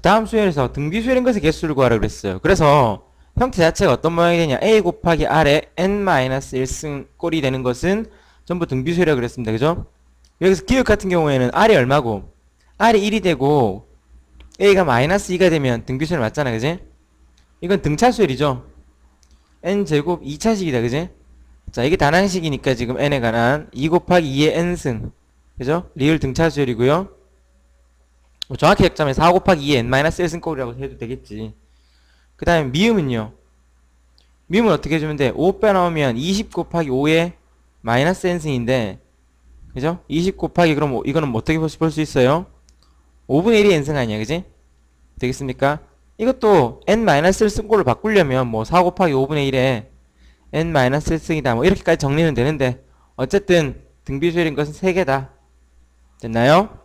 다음 수열에서 등비 수열인 것의 개수를 구하라 그랬어요. 그래서 형태 자체가 어떤 모양이 되냐? a 곱하기 r에 n-1승 꼴이 되는 것은 전부 등비 수열이라고 그랬습니다. 그죠? 여기서 기억 같은 경우에는 r이 얼마고 r이 1이 되고 a가 마이너스 2가 되면 등비 수열 맞잖아. 그지? 이건 등차 수열이죠. n제곱 2차식이다. 그지? 자, 이게 단항식이니까 지금 n에 관한 2 곱하기 2의 n승. 그죠? 리을 등차 수열이고요. 뭐 정확히 역자면 4 곱하기 2의 n-1승 꼴이라고 해도 되겠지. 그 다음에 미음은요. 미음은 어떻게 해주면 돼? 5 빼나오면 20 곱하기 5의 마이너스 n승인데 그죠? 20 곱하기 그럼 뭐- 이거는 뭐 어떻게 볼 수 있어요? 5분의 1이 n승 아니야 그지? 되겠습니까? 이것도 n-1 승꼴로 바꾸려면 뭐 4 곱하기 5분의 1에 n-1승이다 뭐 이렇게까지 정리는 되는데 어쨌든 등비수열인 것은 3개다 됐나요?